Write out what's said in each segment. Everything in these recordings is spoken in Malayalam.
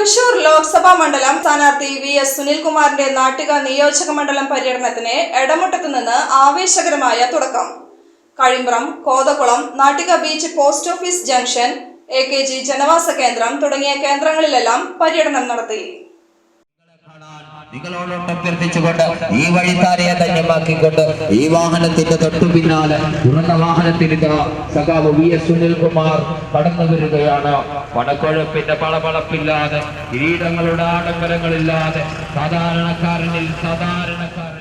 തൃശൂർ ലോക്സഭാ മണ്ഡലം സ്ഥാനാർത്ഥി വി എസ് സുനിൽകുമാറിന്റെ നാട്ടിക നിയോജക മണ്ഡലം പര്യടനത്തിന് എടമുട്ടത്ത് നിന്ന് ആവേശകരമായ തുടക്കം. Kazhimbram Kothakulam Nattika beach post office junction A K G ജനവാസ കേന്ദ്രം തുടങ്ങിയ കേന്ദ്രങ്ങളിലെല്ലാം പര്യടനം നടത്തി. നിങ്ങളോടൊട്ട് അഭ്യർത്ഥിച്ചുകൊണ്ട് ഈ വഴിത്താരയെ ധന്യമാക്കിക്കൊണ്ട് ഈ വാഹനത്തിന്റെ തൊട്ടു പിന്നാലെ തുറന്ന വാഹനത്തിൽ സഖാവ് വി എസ് സുനിൽകുമാർ കടന്നു വരികയാണ്. പണക്കൊഴുപ്പിന്റെ പളപളപ്പില്ലാതെ കിരീടങ്ങളുടെ ആഡംബരങ്ങളില്ലാതെ സാധാരണക്കാരനിൽ സാധാരണക്കാരൻ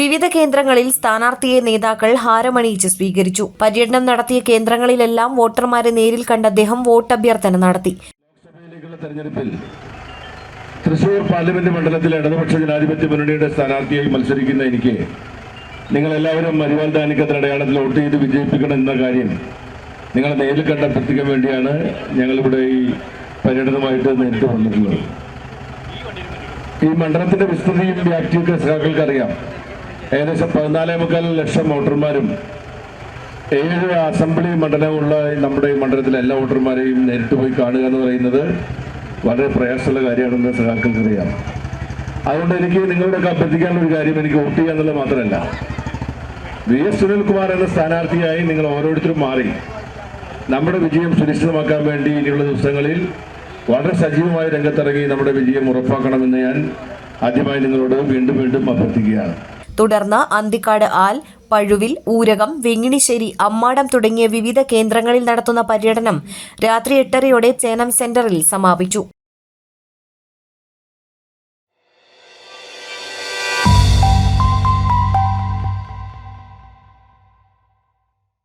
വിവിധ കേന്ദ്രങ്ങളിൽ സ്ഥാനാർത്ഥിയെ നേതാക്കൾ ഹാരമണിയിച്ച് സ്വീകരിച്ചു. പര്യടനം നടത്തിയ കേന്ദ്രങ്ങളിലെല്ലാം വോട്ടർമാരെ നേരിൽ കണ്ട അദ്ദേഹം വോട്ടഭ്യർത്ഥന നടത്തി. തൃശൂർ പാർലമെന്റ് മണ്ഡലത്തിൽ ഇടതുപക്ഷ ജനാധിപത്യ മുന്നണിയുടെ സ്ഥാനാർത്ഥിയായി മത്സരിക്കുന്ന എനിക്ക് നിങ്ങളെല്ലാവരും മരുവാൻ ദാനിക്കത്തിന് അടയാളത്തിൽ വോട്ട് ചെയ്ത് വിജയിപ്പിക്കണം എന്ന കാര്യം നിങ്ങളെ നേരിൽ കണ്ട അഭ്യർത്ഥിക്കാൻ വേണ്ടിയാണ് ഞങ്ങളിവിടെ ഈ പര്യടനമായിട്ട് നേരിട്ട് വന്നിട്ടുള്ളത്. ഈ മണ്ഡലത്തിന്റെ വിസ്തൃതിയും വ്യാപ്തിയൊക്കെ സഖാക്കൾക്ക് അറിയാം ഏകദേശം പതിനാലേ മുക്കാൽ ലക്ഷം വോട്ടർമാരും ഏഴ് അസംബ്ലി മണ്ഡലമുള്ള നമ്മുടെ ഈ മണ്ഡലത്തിലെ എല്ലാ വോട്ടർമാരെയും നേരിട്ട് പോയി കാണുക എന്ന് പറയുന്നത് വളരെ പ്രയാസമുള്ള കാര്യമാണെന്ന് സഹാക്കൾക്ക് അറിയാം. അതുകൊണ്ട് എനിക്ക് നിങ്ങളോടൊക്കെ അഭ്യർത്ഥിക്കാനുള്ള ഒരു കാര്യം എനിക്ക് വോട്ട് ചെയ്യുക എന്നുള്ളത് മാത്രമല്ല. വി എസ് സുനിൽകുമാർ എന്ന സ്ഥാനാർത്ഥിയായി നിങ്ങൾ ഓരോരുത്തരും മാറി. നമ്മുടെ വിജയം സുനിശ്ചിതമാക്കാൻ വേണ്ടി ഇനിയുള്ള ദിവസങ്ങളിൽ വളരെ സജീവമായ രംഗത്തിറങ്ങി നമ്മുടെ വിജയം ഉറപ്പാക്കണമെന്ന് ഞാൻ ആദ്യമായി നിങ്ങളോട് വീണ്ടും വീണ്ടും അഭ്യർത്ഥിക്കുകയാണ്. തുടർന്ന് അന്തിക്കാട് ആൽ പഴുവിൽ ഊരകം വെങ്ങിണിശ്ശേരി അമ്മാടം തുടങ്ങിയ വിവിധ കേന്ദ്രങ്ങളിൽ നടത്തുന്ന പര്യടനം രാത്രി എട്ടരയോടെ ചേനം സെന്ററിൽ സമാപിച്ചു.